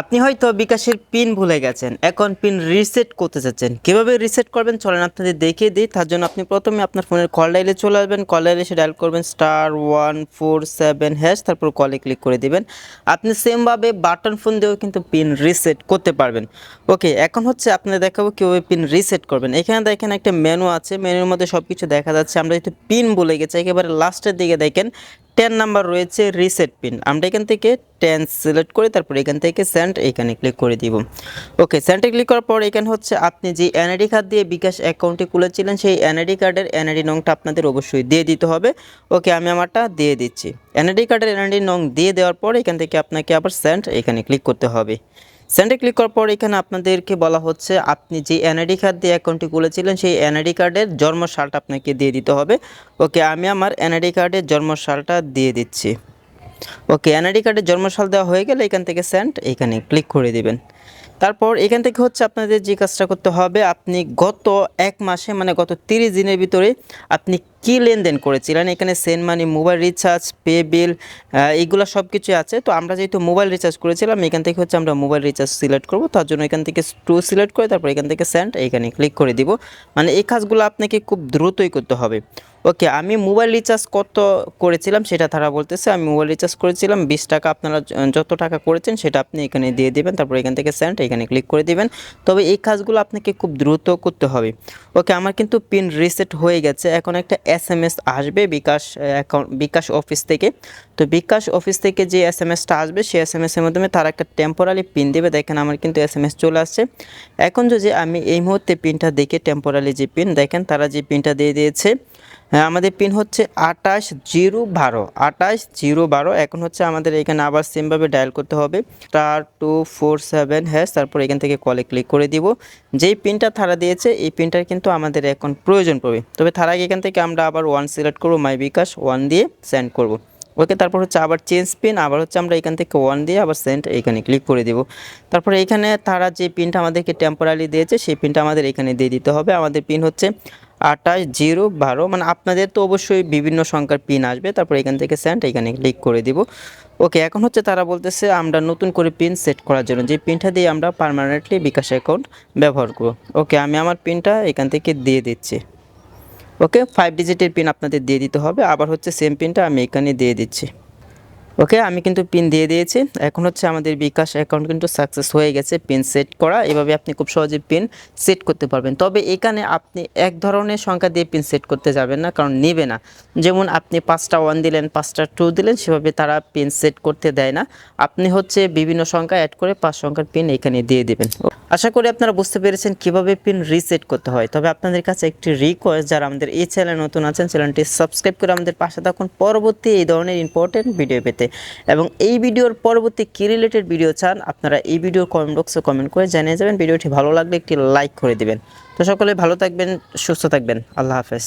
আপনি হয়তো বিকাশের পিন ভুলে গেছেন, এখন পিন রিসেট করতে চাচ্ছেন কীভাবে রিসেট করবেন চলেন আপনাদের দেখিয়ে দিই, তার জন্য আপনি প্রথমে আপনার ফোনের কল ডাইলে চলে আসবেন কল ডাইলে এসে ডায়াল করবেন star one four seven hash তারপর কলে ক্লিক করে দিবেন। আপনি সেমভাবে বাটন ফোন দিয়েও কিন্তু পিন রিসেট করতে পারবেন। ওকে এখন হচ্ছে আপনাদের দেখাবো কীভাবে পিন রিসেট করবেন। এখানে দেখেন একটা মেনু আছে মেনুর মধ্যে সব কিছু দেখা যাচ্ছে। আমরা যেহেতু পিন ভুলে গেছি, একেবারে লাস্টের দিকে দেখেন টেন নাম্বার রয়েছে রিসেট পিন আমরা এখান থেকে টেন সিলেক্ট করে তারপর এখান থেকে সেন্ড এখানে ক্লিক করে দিব। ওকে সেন্টে ক্লিক করার পর এখানে হচ্ছে আপনি যে এনআইডি কার্ড দিয়ে বিকাশ অ্যাকাউন্টটি খুলেছিলেন, সেই এনআইডি কার্ডের এনআইডি নংটা আপনাদের অবশ্যই দিয়ে দিতে হবে। ওকে আমি আমারটা দিয়ে দিচ্ছি। এনআইডি কার্ডের এনআইডি নং দিয়ে দেওয়ার পর এখান থেকে আপনাকে আবার সেন্ড এখানে ক্লিক করতে হবে। সেন্ডে ক্লিক করার পর এখানে আপনাদেরকে বলা হচ্ছে, আপনি যে এনআইডি কার্ড দিয়ে অ্যাকাউন্টটি খুলেছিলেন, সেই এনআইডি কার্ডের জন্ম সালটা আপনাকে দিয়ে দিতে হবে। ওকে আমি আমার এনআইডি কার্ডের জন্ম সালটা দিয়ে দিচ্ছি। ওকে এনআইডি কার্ডের জন্মসাল দেওয়া হয়ে গেলে এখান থেকে সেন্ড এখানে ক্লিক করে দিবেন। তারপর এখান থেকে হচ্ছে আপনাদের যে কাজটা করতে হবে, আপনি গত এক মাসে মানে গত তিরিশ দিনের ভিতরে আপনি কি লেনদেন করেছিলেন? এখানে send money, mobile recharge, pay bill এইগুলো সব কিছুই আছে। তো আমরা যেহেতু মোবাইল রিচার্জ করেছিলাম, এখান থেকে হচ্ছে আমরা মোবাইল রিচার্জ সিলেক্ট করব। তার জন্য এখান থেকে টু সিলেক্ট করে তারপর এখান থেকে সেন্ড, এখানে ক্লিক করে দিব। মানে এই কাজগুলো আপনাকে খুব দ্রুতই করতে হবে। ওকে, আমি মোবাইল রিচার্জ কত করেছিলাম সেটা তারা বলতেছে। আমি মোবাইল রিচার্জ করেছিলাম বিশ টাকা, আপনারা যত টাকা করেছেন সেটা আপনি এখানে দিয়ে দেবেন। তারপর এখান থেকে সেন্ট এখানে ক্লিক করে দিবেন। তবে এই কাজগুলো আপনাকে খুব দ্রুত করতে হবে। ওকে, আমার কিন্তু পিন রিসেট হয়ে গেছে। এখন একটা এস এম এস আসবে বিকাশ অ্যাকাউন্ট বিকাশ অফিস থেকে। তো বিকাশ অফিস থেকে যে এস এম এসটা আসবে, সেই এস এম এসের মাধ্যমে তারা একটা টেম্পোরারি পিন দেবে। দেখেন আমার কিন্তু এস এম এস চলে আসছে। এখন যদি আমি এই মুহূর্তে পিনটা দেখে টেম্পোরারি যে পিন দেখেন তারা যে পিনটা দিয়ে দিয়েছে আমাদের পিন হচ্ছে আটাশ জিরো বারো। আটাশ জিরো বারো, এখন হচ্ছে আমাদের এখানে আবার সেমভাবে ডায়াল করতে হবে। Star two four seven hash তারপর এখান থেকে কলে ক্লিক করে দিব। যেই পিনটা তারা দিয়েছে, এই পিনটার কিন্তু আমাদের এখন প্রয়োজন পড়বে। তবে তার এখান থেকে আমরা আবার ওয়ান সিলেক্ট করব মাই বিকাশ ওয়ান দিয়ে সেন্ড করব। ওকে তারপর হচ্ছে আবার চেঞ্জ পিন আবার হচ্ছে আমরা এখান থেকে ওয়ান দিয়ে আবার সেন্ড এখানে ক্লিক করে দিব। তারপরে এখানে তারা যে পিনটা আমাদেরকে টেম্পোরারি দিয়েছে, সেই পিনটা আমাদের এখানে দিয়ে দিতে হবে। আমাদের পিন হচ্ছে আটাশ জিরো বারো মানে আপনাদের তো অবশ্যই বিভিন্ন সংখ্যার পিন আসবে। তারপর এখান থেকে সেন্ড এখানে ক্লিক করে দিব। ওকে এখন হচ্ছে তারা বলতেছে আমরা নতুন করে পিন সেট করার জন্য, যে পিনটা দিয়ে আমরা পার্মানেন্টলি বিকাশ অ্যাকাউন্ট ব্যবহার করব। ওকে আমি আমার পিনটা এখান থেকে দিয়ে দিচ্ছি। ওকে ফাইভ ডিজিটের পিন আপনাদের দিয়ে দিতে হবে। আবার হচ্ছে সেম পিনটা আমি এখানে দিয়ে দিচ্ছি। ওকে আমি কিন্তু পিন দিয়ে দিয়েছি। এখন হচ্ছে আমাদের বিকাশ অ্যাকাউন্ট কিন্তু সাকসেস হয়ে গেছে পিন সেট করা। এভাবে আপনি খুব সহজে পিন সেট করতে পারবেন। তবে এখানে আপনি এক ধরনের সংখ্যা দিয়ে পিন সেট করতে যাবেন না, কারণ নেবে না। যেমন আপনি পাঁচটা ওয়ান দিলেন, পাঁচটা টু দিলেন, সেভাবে তারা পিন সেট করতে দেয় না। আপনি হচ্ছে বিভিন্ন সংখ্যা অ্যাড করে পাঁচ সংখ্যার পিন এখানে দিয়ে দেবেন। আশা করি আপনারা বুঝতে পেরেছেন কীভাবে পিন রিসেট করতে হয়। তবে আপনাদের কাছে একটি রিকোয়েস্ট যারা আমাদের এই চ্যানেলে নতুন আছেন চ্যানেলটি সাবস্ক্রাইব করে আমাদের পাশে থাকুন। পরবর্তী এই ধরনের ইম্পর্টেন্ট ভিডিও পেতে। এবং এই ভিডিওর পরবর্তী কি রিলেটেড ভিডিও চান, আপনারা এই ভিডিওর কমেন্ট বক্সে কমেন্ট করে জানিয়ে যাবেন। ভিডিওটি ভালো লাগলে একটি লাইক করে দেবেন। তো সকলে ভালো থাকবেন, সুস্থ থাকবেন। আল্লাহ হাফেজ।